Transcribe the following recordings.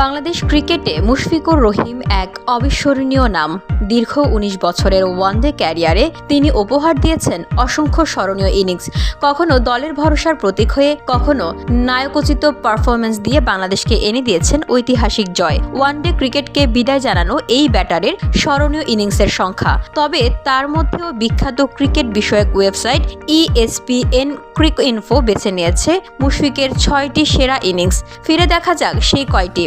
বাংলাদেশ ক্রিকেটে মুশফিকুর রহিম এক অবিস্মরণীয় নাম। দীর্ঘ উনিশ বছরের ওয়ানডে ক্যারিয়ারে তিনি উপহার দিয়েছেন অসংখ্য স্মরণীয় ইনিংস। কখনো দলের ভরসার প্রতীক হয়ে, কখনো নায়কোচিত পারফরমেন্স দিয়ে বাংলাদেশকে এনে দিয়েছেন ঐতিহাসিক জয়। ওয়ানডে ক্রিকেটকে বিদায় জানানো এই ব্যাটারের স্মরণীয় ইনিংসের সংখ্যা। তবে তার মধ্যেও বিখ্যাত ক্রিকেট বিষয়ক website E ESPN cric info বেছে নিয়েছে মুশফিকের ছয়টি সেরা ইনিংস। ফিরে দেখা যাক সেই কয়টি।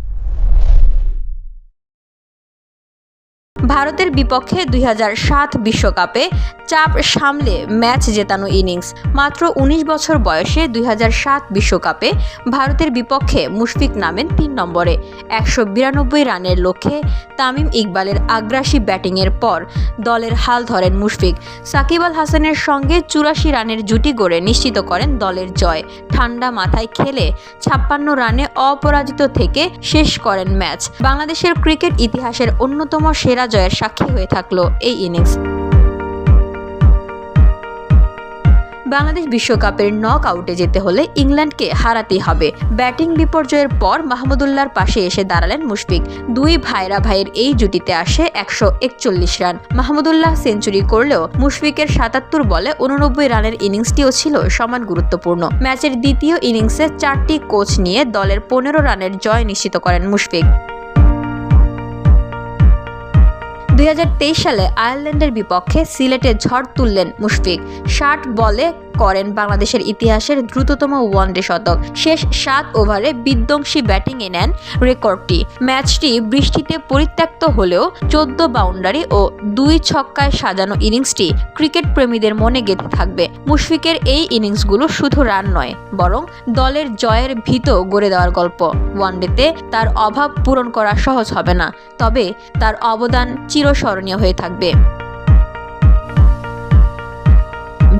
ভারতের বিপক্ষে দুই বিশ্বকাপে চাপ সামলে ম্যাচ জেতানো ইনিংস। মাত্র ১৯ বছর বয়সে দুই বিশ্বকাপে ভারতের বিপক্ষে মুশফিক নামেন তিন নম্বরে। একশো বিরানব্বই রানের লক্ষ্যে তামিম ইকবালের আগ্রাসী ব্যাটিংয়ের পর দলের হাল ধরেন মুশফিক। সাকিব আল হাসানের সঙ্গে চুরাশি রানের জুটি গড়ে নিশ্চিত করেন দলের জয়। ঠান্ডা মাথায় খেলে ছাপ্পান্ন রানে অপরাজিত থেকে শেষ করেন ম্যাচ। বাংলাদেশের ক্রিকেট ইতিহাসের অন্যতম সেরা জয়ের সাক্ষী হয়ে থাকল এই ইনিংস বাংলাদেশ বিশ্বকাপের নক আউটে যেতে হলে ইংল্যান্ডকে হারাতেই হবে। ব্যাটিং বিপর্যয়ের পর মাহমুদুল্লার পাশে এসে দাঁড়ালেন মুশফিক। দুই ভাইরা ভাইয়ের এই জুটিতে আসে একশো একচল্লিশ রান। মাহমুদুল্লাহ সেঞ্চুরি করলেও মুশফিকের সাতাত্তর বলে উননব্বই রানের ইনিংসটিও ছিল সমান গুরুত্বপূর্ণ। ম্যাচের দ্বিতীয় ইনিংসে চারটি কোচ নিয়ে দলের পনেরো রানের জয় নিশ্চিত করেন মুশফিক। দুই হাজার তেইশ সালে আয়ারল্যান্ডের বিপক্ষে সিলেটে ঝড় তুললেন মুশফিক। ষাট বলে করেন বাংলাদেশের ইতিহাসের দ্রুততম ওয়ানডে শতক। শেষ সাত ওভারে বিধ্বংসী ব্যাটিংয়ে নেন রেকর্ডটি। ম্যাচটি বৃষ্টিতে পরিত্যক্ত হলেও চোদ্দ বাউন্ডারি ও দুই ছক্কায় সাজানো ইনিংসটি ক্রিকেট প্রেমীদের মনে গেঁথে থাকবে। মুশফিকের এই ইনিংসগুলো শুধু রান নয়, বরং দলের জয়ের ভিত গড়ে দেওয়ার গল্প। ওয়ানডেতে তার অভাব পূরণ করা সহজ হবে না, তবে তার অবদান চিরস্মরণীয় হয়ে থাকবে।